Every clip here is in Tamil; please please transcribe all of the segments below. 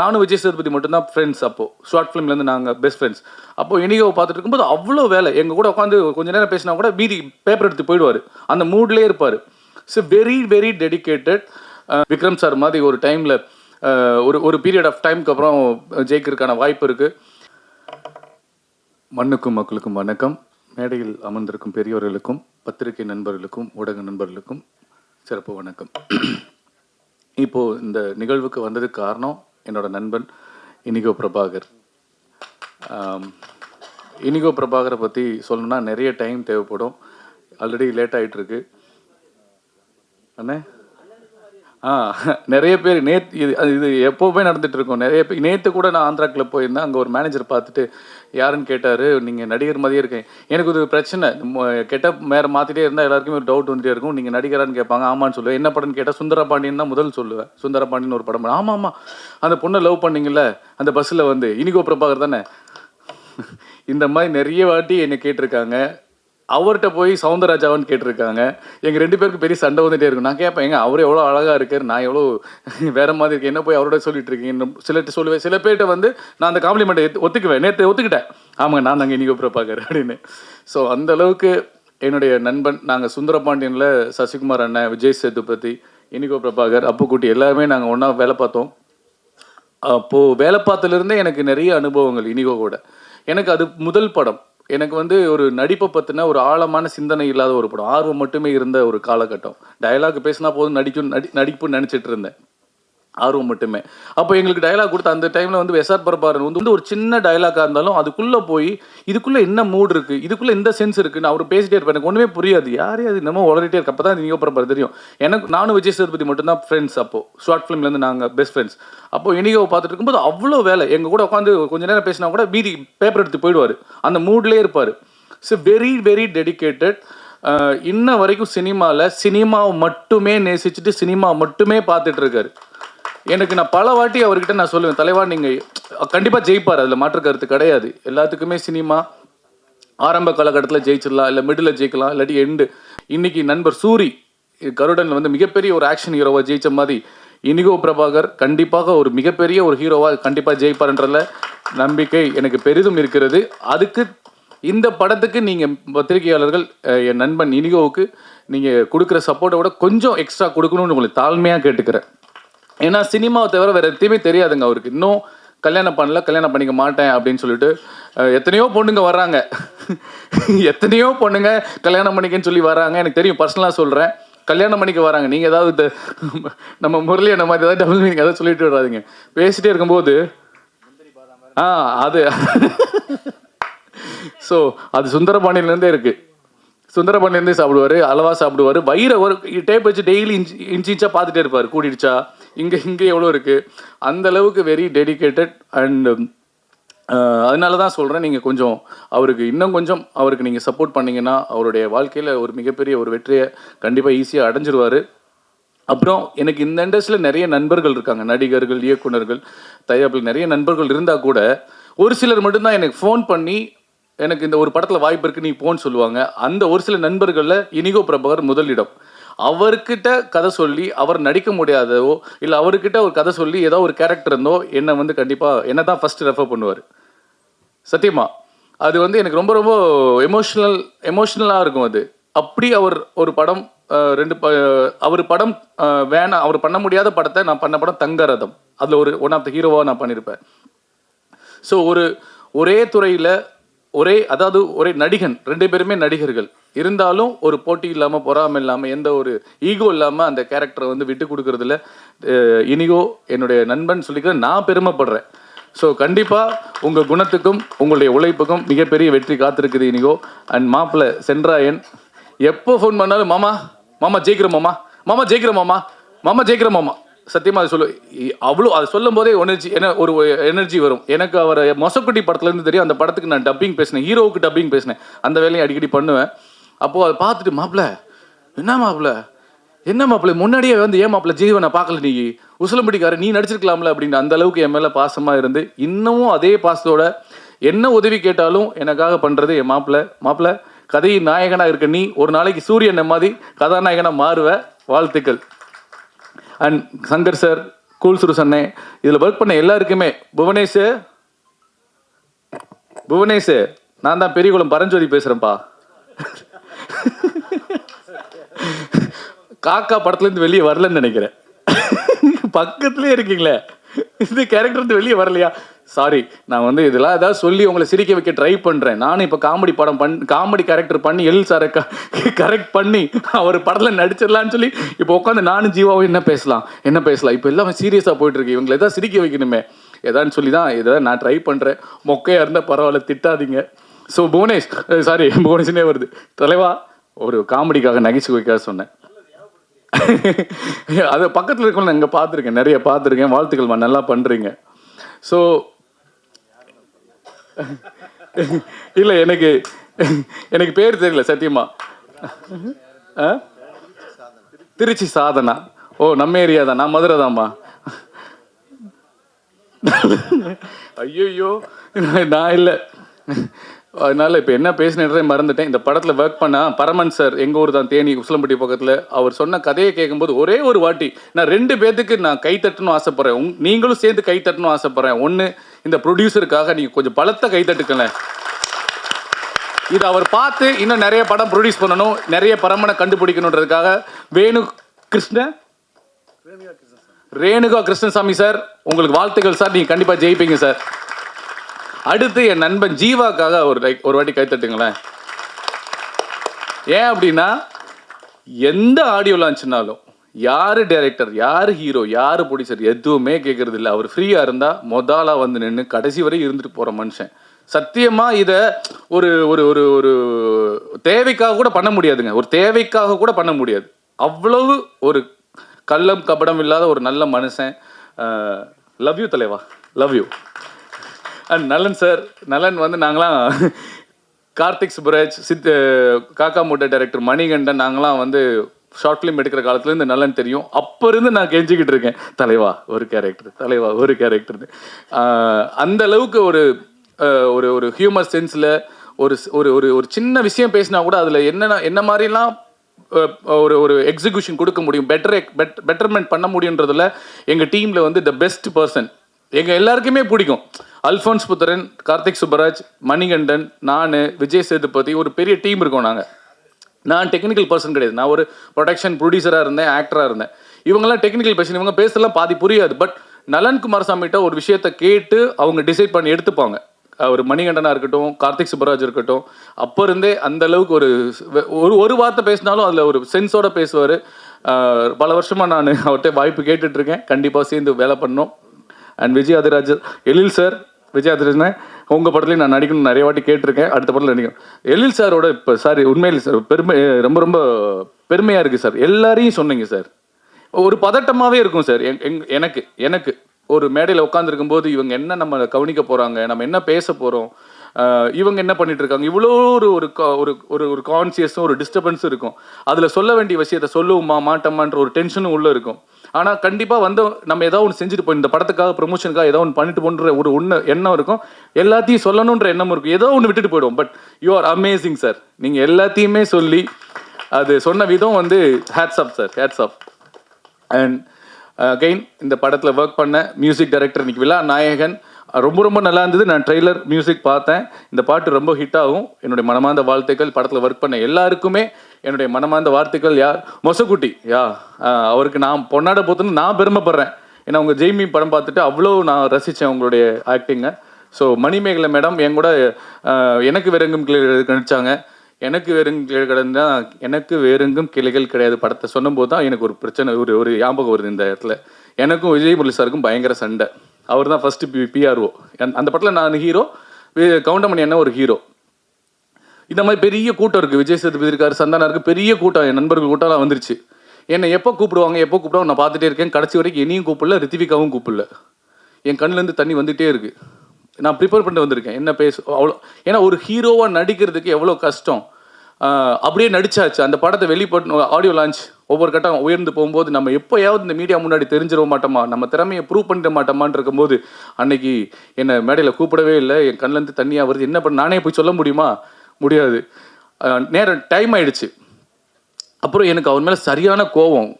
நானும் விஜய் சேதுபதி மட்டும்தான் ஃப்ரெண்ட்ஸ் அப்போ. ஷார்ட் ஃபிலிம்லேருந்து நாங்கள் பெஸ்ட் ஃப்ரெண்ட்ஸ் அப்போ இனிகோ பார்த்துட்டு இருக்கும்போது அவ்வளோ வேலை. எங்கள் கூட உட்காந்து கொஞ்ச நேரம் பேசினா கூட மீதி பேப்பர் எடுத்து போயிடுவார். அந்த மூட்லேயே இருப்பார். So very very dedicated Vikram sir மாதிரி ஒரு டைமில் uh, ஒரு ஒரு பீரியட் ஆஃப் டைம்க்கு அப்புறம் ஜெயிக்கிறதுக்கான வாய்ப்பு இருக்குது மண்ணுக்கும் மக்களுக்கும் வணக்கம். மேடையில் அமர்ந்திருக்கும் பெரியவர்களுக்கும் பத்திரிகை நண்பர்களுக்கும் ஊடக நண்பர்களுக்கும் சிறப்பு வணக்கம். இப்போது இந்த நிகழ்வுக்கு வந்ததுக்கு காரணம் என்னோட நண்பன் இனிகோ பிரபாகர். இனிகோ பிரபாகரை பற்றி சொல்லணும்னா நிறைய டைம் தேவைப்படும். ஆல்ரெடி லேட் ஆகிட்டுருக்கு அண்ணே? ஆ நிறைய பேர் நேத்து இது அது இது எப்போவுமே நடந்துட்டு இருக்கும். நிறைய பேர் நேற்று கூட நான் ஆந்திராக்கில் போயிருந்தேன். அங்கே ஒரு மேனேஜர் பார்த்துட்டு யாருன்னு கேட்டார்? நீங்கள் நடிகர் மாதிரியே இருக்கேன் எனக்கு ஒரு பிரச்சனை. கெட்ட மேற மாற்றிட்டே இருந்தால் எல்லாருக்குமே ஒரு டவுட் வந்துட்டே இருக்கும். நீங்கள் நடிகரான்னு கேட்பாங்க. ஆமான்னு சொல்லுவேன். என்ன படம்னு கேட்டால் சுந்தரபாண்டியன் தான் முதல் சொல்லுவேன். சுந்தரபாண்டியன் ஒரு படம். ஆமாம் ஆமாம் அந்த பொண்ணை லவ் பண்ணீங்கல்ல அந்த பஸ்ஸில் வந்து இனிகோ பிரபாகர் தானே? இந்த மாதிரி நிறைய வாட்டி என்னை கேட்டிருக்காங்க. அவர்கிட்ட போய் சவுந்தரராஜாவான்னு கேட்டிருக்காங்க. எங்கள் ரெண்டு பேருக்கு பெரிய சண்டை வந்துகிட்டே இருக்கும். நான் கேட்பேன் ஏங்க அவர் எவ்வளோ அழகாக இருக்கார்? நான் எவ்வளோ வேற மாதிரி இருக்கேன். என்ன போய் அவரோட சொல்லிட்டு இருக்கீங்க? சிலர்கிட்ட சொல்லுவேன். சில பேர்கிட்ட வந்து நான் அந்த காம்ப்ளிமெண்ட்டை ஒத்துக்குவேன். நேற்று ஒத்துக்கிட்டேன். ஆமாங்க நான் தாங்க இனிகோ பிரபாகர் அப்படின்னு. ஸோ அந்த அளவுக்கு என்னுடைய நண்பன் நாங்கள் சுந்தரபாண்டியனில் சசிகுமார் அண்ணன் விஜய் சேதுபதி இனிகோ பிரபாகர் அப்புக்குட்டி எல்லாருமே நாங்கள் ஒன்றா வேலை பார்த்தோம். அப்போது வேலை பார்த்ததுலேருந்தே எனக்கு நிறைய அனுபவங்கள் இனிகோ கூட. எனக்கு அது முதல் படம். எனக்கு வந்து ஒரு நடிப்பை பற்றின ஒரு ஆழமான சிந்தனை இல்லாத ஒரு படம். ஆர்வம் மட்டுமே இருந்த ஒரு காலகட்டம். டயலாக் பேசினா போதும் நடிக்கும் நடி நடிப்புன்னு நினச்சிட்டு இருந்தேன். ஆர்வம் மட்டுமே. அப்போ எங்களுக்கு டயலாக் கொடுத்த அந்த டைமில் வந்து எஸ்ஆர் பரபாரன் வந்து ஒரு சின்ன டைலாக்காக இருந்தாலும் அதுக்குள்ளே போய் இதுக்குள்ளே என்ன மூட் இருக்குது இதுக்குள்ளே இந்த சென்ஸ் இருக்குன்னு அவர் பேசிட்டே இருப்பார். எனக்கு ஒன்றுமே புரியாது. யாரே அது? நம்ம உளறிட்டே இருக்கு. அப்போ தான் நீங்கள் பிரபார் தெரியும். எனக்கு நானும் விஜய் சேதுபதி மட்டும்தான் ஃப்ரெண்ட்ஸ் அப்போ. ஷார்ட் ஃபிலிம்லேருந்து நாங்கள் பெஸ்ட் ஃப்ரெண்ட்ஸ் அப்போ இனிகோவை பார்த்துட்டு இருக்கும்போது அவ்வளோ வேலை. எங்கள் கூட உட்காந்து கொஞ்ச நேரம் பேசினா கூட மீதி பேப்பர் எடுத்து போயிடுவார். அந்த மூட்லேயே இருப்பார். ஸோ வெரி வெரி டெடிகேட்டட் இன்ன வரைக்கும் சினிமாவில் சினிமாவை மட்டுமே நேசிச்சுட்டு சினிமா மட்டுமே பார்த்துட்டு இருக்காரு. எனக்கு நான் பல வாட்டி அவர்கிட்ட நான் சொல்லுவேன் தலைவா நீங்கள் கண்டிப்பாக ஜெயிப்பார் அதில் மாற்று கருத்து கிடையாது. எல்லாத்துக்குமே சினிமா ஆரம்ப காலகட்டத்தில் ஜெயிச்சிடலாம் இல்லை மிடில் ஜெயிக்கலாம் இல்லாட்டி எண்டு இன்னைக்கு நண்பர் சூரி கருடனில் வந்து மிகப்பெரிய ஒரு ஆக்ஷன் ஹீரோவாக ஜெயிச்ச மாதிரி இனிகோ பிரபாகர் கண்டிப்பாக ஒரு மிகப்பெரிய ஒரு ஹீரோவாக கண்டிப்பாக ஜெயிப்பார்ன்றதுல நம்பிக்கை எனக்கு பெரிதும் இருக்கிறது. அதுக்கு இந்த படத்துக்கு நீங்கள் பத்திரிகையாளர்கள் என் நண்பன் இனிகோவுக்கு நீங்கள் கொடுக்குற சப்போர்ட்டை விட கொஞ்சம் எக்ஸ்ட்ரா கொடுக்கணும்னு உங்களுக்கு தாழ்மையாக கேட்டுக்கிறேன். ஏன்னா சினிமாவை தவிர வேறு எத்தையுமே தெரியாதுங்க அவருக்கு. இன்னும் கல்யாணம் பண்ணல கல்யாணம் பண்ணிக்க மாட்டேன் அப்படின்னு சொல்லிட்டு எத்தனையோ பொண்ணுங்க வர்றாங்க. எத்தனையோ பொண்ணுங்க கல்யாணம் பண்ணிக்கன்னு சொல்லி வராங்க எனக்கு தெரியும் பர்சனலாக சொல்கிறேன் கல்யாணம் பண்ணிக்க வராங்க. நீங்கள் ஏதாவது நம்ம முரளி அந்த மாதிரி ஏதாவது டபுள் மீனிங் ஏதாவது சொல்லிட்டு வராதீங்க. பேசிட்டே இருக்கும்போது ஆ அது. ஸோ அது சுந்தரபாணிலேருந்தே இருக்குது சுந்தரபாண்டியிலேருந்தே சாப்பிடுவார் அளவா சாப்பிடுவார். வயிறை ஒரு டேப் வச்சு டெய்லி இன்ச்சு இன்ச்சு இன்ச்சாக பார்த்துட்டே இருப்பார். கூட்டிடுச்சா இங்கே இங்கே எவ்வளோ இருக்குது அந்த அளவுக்கு வெரி டெடிகேட்டட் அண்ட் அதனால தான் சொல்கிறேன் நீங்கள் கொஞ்சம் அவருக்கு இன்னும் கொஞ்சம் அவருக்கு நீங்கள் சப்போர்ட் பண்ணிங்கன்னா அவருடைய வாழ்க்கையில் ஒரு மிகப்பெரிய ஒரு வெற்றியை கண்டிப்பாக ஈஸியாக அடைஞ்சிருவார். அப்புறம் எனக்கு இந்த இண்டஸ்ட்ரியில் நிறைய நண்பர்கள் இருக்காங்க. நடிகர்கள் இயக்குனர்கள் தயாரிப்பில் நிறைய நண்பர்கள் இருந்தால் கூட ஒரு சிலர் மட்டும்தான் எனக்கு ஃபோன் பண்ணி எனக்கு இந்த ஒரு படத்தில் வாய்ப்பு இருக்கு நீ போன்னு சொல்லுவாங்க. அந்த ஒரு சில நண்பர்களில் இனிகோ பிரபாகர் முதலிடம். அவர்கிட்ட கதை சொல்லி அவர் நடிக்க முடியாதவோ இல்லை அவர்கிட்ட ஒரு கதை சொல்லி ஏதோ ஒரு கேரக்டர் இருந்தோ என்னை வந்து கண்டிப்பாக என்ன தான் ஃபஸ்ட்டு ரெஃபர் பண்ணுவார். சத்தியமா? அது வந்து எனக்கு ரொம்ப ரொம்ப எமோஷ்னல் எமோஷ்னலாக இருக்கும் அது. அப்படி அவர் ஒரு படம் ரெண்டு ப அவர் படம் வேணாம் அவர் பண்ண முடியாத படத்தை நான் பண்ண படம் தங்கரதம். அதில் ஒரு ஒன் ஆஃப் த ஹீரோவாக நான் பண்ணியிருப்பேன் ஸோ ஒரு ஒரே துறையில் ஒரே அதாவது ஒரே நடிகன் ரெண்டு பேருமே நடிகர்கள். இருந்தாலும் ஒரு போட்டி இல்லாமல் பொறாமை இல்லாமல் எந்த ஒரு ஈகோ இல்லாமல் அந்த கேரக்டரை வந்து விட்டு கொடுக்கறதுல இனியோ இனிகோ என்னுடைய நண்பன் சொல்லிக்கிற நான் பெருமைப்படுறேன். ஸோ கண்டிப்பாக உங்கள் குணத்துக்கும் உங்களுடைய உழைப்புக்கும் மிகப்பெரிய வெற்றி காத்திருக்குது இனிகோ. அண்ட் மாப்பிள்ள சென்றாயன் எப்போ ஃபோன் பண்ணாலும் மாமா மாமா ஜெயிக்கிறோம் மாமா. மாமா ஜெயிக்கிறோம் மாமா. மாமா ஜெயிக்கிறோம் மாமா. சத்தியமா அது சொல்லு அவ்வளோ அது சொல்லும் போதே எனர்ஜி என்ன ஒரு எனர்ஜி வரும். எனக்கு அவர் மொசக்குட்டி படத்துலேருந்து தெரியும் அந்த படத்துக்கு நான் டப்பிங் பேசினேன். ஹீரோவுக்கு டப்பிங் பேசினேன். அந்த வேலையை அடிக்கடி பண்ணுவேன். அப்போது அதை பார்த்துட்டு மாப்பிள்ள என்ன மாப்பிள்ள? என்ன மாப்பிள்ள? முன்னாடியே வந்து ஏன் மாப்பிள்ள ஜீவனை பார்க்கல நீ? உசிலம்படிக்கார நீ நடிச்சிருக்கலாம்ல? அப்படின்னு அந்த அளவுக்கு என் மேலே பாசமாக இருந்து இன்னமும் அதே பாசத்தோட என்ன உதவி கேட்டாலும் எனக்காக பண்ணுறது என் மாப்பிள்ள. மாப்பிள்ள கதையின் நாயகனாக இருக்க நீ ஒரு நாளைக்கு சூரியன் மாதிரி கதாநாயகனாக மாறுவ. வாழ்த்துக்கள். அண்ட் சங்கர் சார் கூல் சுரு அண்ணே இதில் ஒர்க் பண்ண எல்லாருக்குமே புவனேஷ் புவனேஷ் நான் தான் பெரியகுளம் பரஞ்சோதி பேசுகிறேன்ப்பா காக்கா படத்துலேருந்து வெளியே வரலன்னு நினைக்கிறேன். பக்கத்துலேயே இருக்கீங்களே. இந்த கேரக்டர் இருந்து வெளியே வரலையா? சாரி நான் வந்து இதெல்லாம் ஏதாவது சொல்லி உங்களை சிரிக்க வைக்க ட்ரை பண்ணுறேன் நானும் இப்போ காமெடி படம் பண் காமெடி கேரக்டர் பண்ணி எல் சாரை கரெக்ட் பண்ணி அவர் படத்தில் நடிச்சிடலான்னு சொல்லி இப்போ உட்காந்து நானும் ஜீவாவும் என்ன பேசலாம்? என்ன பேசலாம்? இப்போ எல்லாம் சீரியஸாக போயிட்டுருக்கு இவங்களை எதாவது சிரிக்க வைக்கணுமே. எதான்னு சொல்லி தான் இதை நான் ட்ரை பண்ணுறேன் மொக்கையாக இருந்தால் பரவாயில்ல திட்டாதீங்க. ஸோ புவனேஷ் சாரி புவனேஷ்னே வருது. தலைவா ஒரு காமெடிக்காக நகைச்சுவைக்காக சொன்னேன். அது பக்கத்தில் இருக்கணும் நான் இங்கே பார்த்துருக்கேன். நிறைய பார்த்துருக்கேன். வாழ்த்துக்கள்மா நல்லா பண்ணுறீங்க ஸோ இல்லை எனக்கு எனக்கு பேர் தெரியல சத்தியமா. ஆ? திருச்சி சாதனா. ஓ நம்ம ஏரியா தான் நான் மதுரை தான்மா ஐயோ நான் இல்லை. அதனால இப்போ என்ன பேசினே மறந்துட்டேன். இந்த படத்தில் ஒர்க் பண்ண பரமன் சார் எங்கள் ஊர் தான் தேனி உசிலம்பட்டி பக்கத்தில் அவர் சொன்ன கதையை கேட்கும்போது ஒரே ஒரு வாட்டி நான் ரெண்டு பேர்த்துக்கு நான் கை தட்டணும் ஆசைப்பட்றேன். உங் நீங்களும் சேர்ந்து கை தட்டணும் ஆசைப்பட்றேன். ஒன்று இந்த ப்ரொடியூசருக்காக நீங்கள் கொஞ்சம் பலத்த கை தட்டுக்கலேன் இது அவர் பார்த்து இன்னும் நிறைய படம் ப்ரொடியூஸ் பண்ணணும். நிறைய பரமனை கண்டுபிடிக்கணுன்றதுக்காக வேணு கிருஷ்ண ரேணுகா கிருஷ்ணசாமி. சார் உங்களுக்கு வாழ்த்துக்கள் சார் நீங்கள் கண்டிப்பாக ஜெயிப்பீங்க சார் அடுத்து என் நண்பன் ஜீவாக்காக ஒரு லைக் ஒரு வாட்டி கைத்தட்டுங்களேன் ஏன் அப்படின்னா எந்த ஆடியோ லான்ச்னாலும் யார் டைரக்டர் யார் ஹீரோ யார் ப்ரொடியூசர் எதுவுமே கேட்கறது இல்லை அவர் ஃப்ரீயாக இருந்தால் மொதலாக வந்து நின்று கடைசி வரை இருந்துட்டு போகிற மனுஷன். சத்தியமாக இதை ஒரு ஒரு ஒரு ஒரு தேவைக்காக கூட பண்ண முடியாதுங்க. ஒரு தேவைக்காக கூட பண்ண முடியாது. அவ்வளவு ஒரு கள்ளம் கபடம் இல்லாத ஒரு நல்ல மனுஷன். லவ் யூ தலைவா. Love you and Nalan sir Nalan வந்து நாங்களாம் கார்த்திக் சுப்ராஜ் சித் காக்கா மூட்டை டைரக்டர் மணிகண்டன் நாங்களாம் வந்து ஷார்ட் ஃபிலிம் எடுக்கிற காலத்துலேருந்து நலன் தெரியும். அப்போ இருந்து நான் கெஞ்சிக்கிட்டு இருக்கேன். தலைவா ஒரு கேரக்டர் தலைவா ஒரு கேரக்டர் அந்த அளவுக்கு ஒரு ஒரு ஒரு ஹியூமர் சென்ஸில் ஒரு ஒரு ஒரு ஒரு சின்ன விஷயம் பேசினா கூட அதில் என்னென்ன என்ன மாதிரிலாம் ஒரு ஒரு எக்ஸிகியூஷன் கொடுக்க முடியும் பெட்டர் பெட் பெட்டர்மெண்ட் பண்ண முடியுன்றதுல எங்கள் டீமில் வந்து த பெஸ்ட் பர்சன் எங்கள் எல்லாருக்குமே பிடிக்கும். அல்ஃபோன்ஸ் புத்திரன் கார்த்திக் சுப்பராஜ் மணிகண்டன் நான் விஜய் சேதுபதி ஒரு பெரிய டீம் இருக்கோம் நாங்கள் நான் டெக்னிக்கல் பர்சன் கிடையாது. நான் ஒரு ப்ரொடக்ஷன் ப்ரொடியூசராக இருந்தேன் ஆக்டராக இருந்தேன். இவங்கெல்லாம் டெக்னிக்கல் பர்சன் இவங்க பேசலாம் பாதி புரியாது. பட் நலன் குமாரசாமிகிட்ட ஒரு விஷயத்த கேட்டு அவங்க டிசைட் பண்ணி எடுத்துப்பாங்க. ஒரு மணிகண்டனாக இருக்கட்டும் கார்த்திக் சுப்பராஜ் இருக்கட்டும் அப்போ இருந்தே அந்த அளவுக்கு ஒரு ஒரு ஒரு வார்த்தை பேசினாலும் அதில் ஒரு சென்ஸோட பேசுவார். பல வருஷமாக நான் அவர்கிட்ட வாய்ப்பு கேட்டுட்ருக்கேன் கண்டிப்பாக சேர்ந்து வேலை பண்ணோம் அண்ட் விஜய் அதிராஜ் எழில் சார் விஜய் அதிராஜ் உங்கள் படத்துலையும் நான் நடிக்கணும் நிறைய வாட்டி கேட்டிருக்கேன். அடுத்த படத்தில் நடிக்கணும். எழில் சாரோட இப்போ சார் உண்மையில் சார் பெருமை ரொம்ப ரொம்ப பெருமையாக இருக்குது சார். எல்லாரையும் சொன்னீங்க சார். ஒரு பதட்டமாகவே இருக்கும் சார். எங் எங் எனக்கு எனக்கு ஒரு மேடையில் உட்காந்துருக்கும் போது இவங்க என்ன நம்ம கவனிக்க போகிறாங்க நம்ம என்ன பேச போகிறோம் இவங்க என்ன பண்ணிட்டு இருக்காங்க இவ்வளோ ஒரு ஒரு ஒரு ஒரு ஒரு கான்சியஸும் ஒரு டிஸ்டர்பன்ஸும் இருக்கும். அதில் சொல்ல வேண்டிய விஷயத்த சொல்லுவோமா மாட்டோமான்ற ஒரு டென்ஷனும் உள்ளே இருக்கும். ஆனால் கண்டிப்பாக வந்து நம்ம ஏதாவது ஒன்று செஞ்சுட்டு போய் இந்த படத்துக்காக ப்ரொமோஷனுக்காக ஏதோ ஒன்று பண்ணிட்டு போன்ற ஒரு ஒன்று எண்ணம் இருக்கும். எல்லாத்தையும் சொல்லணுன்ற எண்ணம் இருக்கும். ஏதோ ஒன்று விட்டுட்டு போயிடுவோம். But you are amazing sir நீங்கள் எல்லாத்தையுமே சொல்லி அது சொன்ன விதம் வந்து hats off sir hats off and again இந்த படத்தில் ஒர்க் பண்ண மியூசிக் டைரக்டர் இன்னைக்கு விழா நாயகன். ரொம்ப ரொம்ப நல்லா இருந்தது. நான் ட்ரெய்லர் மியூசிக் பார்த்தேன். இந்த பாட்டு ரொம்ப ஹிட் ஆகும். என்னுடைய மனமார்ந்த வாழ்த்துக்கள். படத்தில் ஒர்க் பண்ண எல்லாருக்குமே என்னுடைய மனமார்ந்த வாழ்த்துக்கள். யார்? மொசக்குட்டி. யா அவருக்கு நான் பொன்னாட போத்துன்னு நான் பெருமைப்படுறேன். ஏன்னா உங்கள் ஜெய்மி படம் பார்த்துட்டு அவ்வளோ நான் ரசித்தேன் உங்களுடைய ஆக்டிங்கை ஸோ மணிமேகலை மேடம் என் கூட எனக்கு விரங்கும் கிளியர் நடித்தாங்க எனக்கு வேறும் கிடந்தா எனக்கு வேறெங்கும் கிளைகள் கிடையாது. படத்தை சொன்னபோது தான் எனக்கு ஒரு பிரச்சனை ஒரு ஒரு ஞாபகம் வருது இந்த இடத்துல. எனக்கும் விஜய் முரளி சாருக்கும் பயங்கர சண்டை. அவர் தான் ஃபர்ஸ்ட் பி பிஆர்ஓ அந்த படத்தில் நான் ஹீரோ கவுண்டமணி என்ன ஒரு ஹீரோ இந்த மாதிரி பெரிய கூட்டம் இருக்குது விஜய் சேதுபதி இருக்காரு சந்தானா இருக்குது பெரிய கூட்டம் என் நண்பர்கள் கூட்டம்லாம் வந்துருச்சு. என்னை எப்போ கூப்பிடுவாங்க எப்போ கூப்பிடுவாங்க நான் பார்த்துட்டே இருக்கேன். கடைசி வரைக்கும் என்னையும் கூப்பிடல ரித்திவிகாவும் கூப்பிடல. என் கண்ணுலேருந்து தண்ணி வந்துட்டே இருக்குது நான் ப்ரிப்பேர் பண்ணிட்டு வந்திருக்கேன். என்ன பேச அவ்வளோ ஏன்னா ஒரு ஹீரோவாக நடிக்கிறதுக்கு எவ்வளோ கஷ்டம். அப்படியே நடிச்சாச்சு. அந்த படத்தை வெளிப்பட்டு ஆடியோ லான்ச் ஒவ்வொரு கட்டம் உயர்ந்து போகும்போது நம்ம எப்போயாவது இந்த மீடியா முன்னாடி தெரிஞ்சிட மாட்டோமா? நம்ம திறமையை ப்ரூவ் பண்ணிட மாட்டோமான்னு இருக்கும்போது அன்னைக்கு என்னை மேடையில் கூப்பிடவே இல்லை. என் கண்ணிலேருந்து தண்ணியாக வருது என்ன பண்ண நானே போய் சொல்ல முடியுமா? முடியாது. நேரம் டைம் ஆயிடுச்சு. அப்புறம் எனக்கு அவர் மேலே சரியான கோவம்.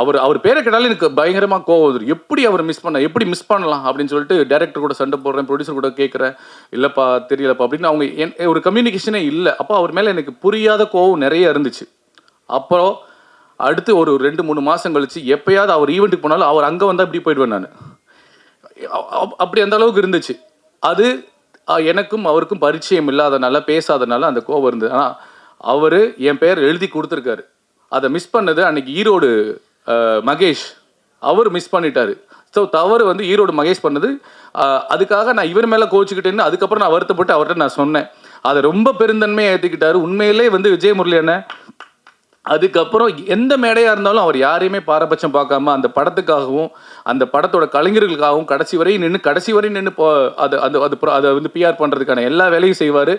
அவர் அவர் பேரை கேட்டாலும் எனக்கு பயங்கரமாக கோவம் வந்துடும் எப்படி அவர் மிஸ் பண்ண எப்படி மிஸ் பண்ணலாம் அப்படின்னு சொல்லிட்டு டேரக்டர் கூட சண்டை போடுறேன் ப்ரொடியூசர் கூட கேட்குறேன் இல்லைப்பா தெரியலப்பா அப்படின்னு அவங்க என் ஒரு கம்யூனிகேஷனே இல்லை. அப்போ அவர் மேலே எனக்கு புரியாத கோவம் நிறைய இருந்துச்சு. அப்புறம் அடுத்து ஒரு ரெண்டு மூணு மாதம் கழிச்சு எப்பயாவது அவர் ஈவெண்ட்டுக்கு போனாலும் அவர் அங்கே வந்தால் இப்படி போயிடுவேன் நான். அப்படி அந்த அளவுக்கு இருந்துச்சு. அது எனக்கும் அவருக்கும் பரிச்சயம் இல்லாதனால பேசாதனால அந்த கோவம் இருந்தது. ஆனால் அவர் என் பேர் எழுதி கொடுத்துருக்காரு. அதை மிஸ் பண்ணது அன்னைக்கு ஈரோடு மகேஷ். அவர் மிஸ் பண்ணிட்டாரு. ஸோ தவறு வந்து ஈரோடு மகேஷ் பண்ணது. அதுக்காக நான் இவர் மேலே கோச்சிக்கிட்டேன்னு அதுக்கப்புறம் நான் வருத்தப்பட்டு அவர்கிட்ட நான் சொன்னேன். அதை ரொம்ப பெருந்தன்மையை ஏற்றுக்கிட்டாரு உண்மையிலே வந்து விஜய் முரளி அண்ணன் அதுக்கப்புறம் எந்த மேடையாக இருந்தாலும் அவர் யாரையுமே பாரபட்சம் பார்க்காம அந்த படத்துக்காகவும் அந்த படத்தோட கலைஞர்களுக்காகவும் கடைசி வரையும் நின்று கடைசி வரையும் நின்று போ அது அது அது அதை வந்து பிஆர் பண்ணுறதுக்கான எல்லா வேலையும் செய்வார்.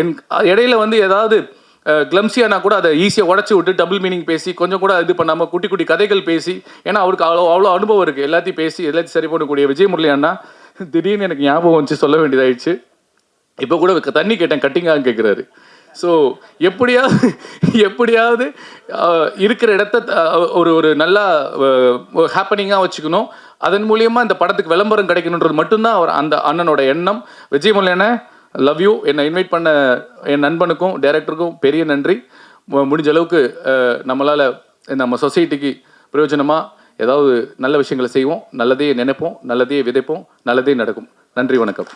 என் இடையில வந்து ஏதாவது கிளம்சியானா கூட அதை ஈஸியாக உடச்சி விட்டு டபுள் மீனிங் பேசி கொஞ்சம் கூட இது பண்ணாமல் குட்டி குட்டி கதைகள் பேசி ஏன்னா அவருக்கு அவ்வளோ அவ்வளோ அனுபவம் இருக்குது எல்லாத்தையும் பேசி எல்லாத்தையும் சரி பண்ணக்கூடிய விஜய் முரளி அண்ணா திடீர்னு எனக்கு ஞாபகம் வந்துச்சு சொல்ல வேண்டியதாயிடுச்சு. இப்போ கூட க- தண்ணி கேட்டேன் கட்டிங்காக கேட்குறாரு ஸோ எப்படியாவது எப்படியாவது இருக்கிற இடத்த ஒரு ஒரு நல்லா ஹாப்பனிங்காக வச்சுக்கணும். அதன் மூலியமாக இந்த படத்துக்கு விளம்பரம் கிடைக்கணுன்றது மட்டும்தான் அவர் அந்த அண்ணனோட எண்ணம். விஜயமுல்ல அண்ணன் லவ் யூ என்னை இன்வைட் பண்ண என் நண்பனுக்கும் டைரக்டருக்கும் பெரிய நன்றி. முடிஞ்ச அளவுக்கு நம்மளால் நம்ம சொசைட்டிக்கு பிரயோஜனமாக ஏதாவது நல்ல விஷயங்களை செய்வோம். நல்லதே நினைப்போம். நல்லதே விதைப்போம். நல்லதே நடக்கும். நன்றி வணக்கம்.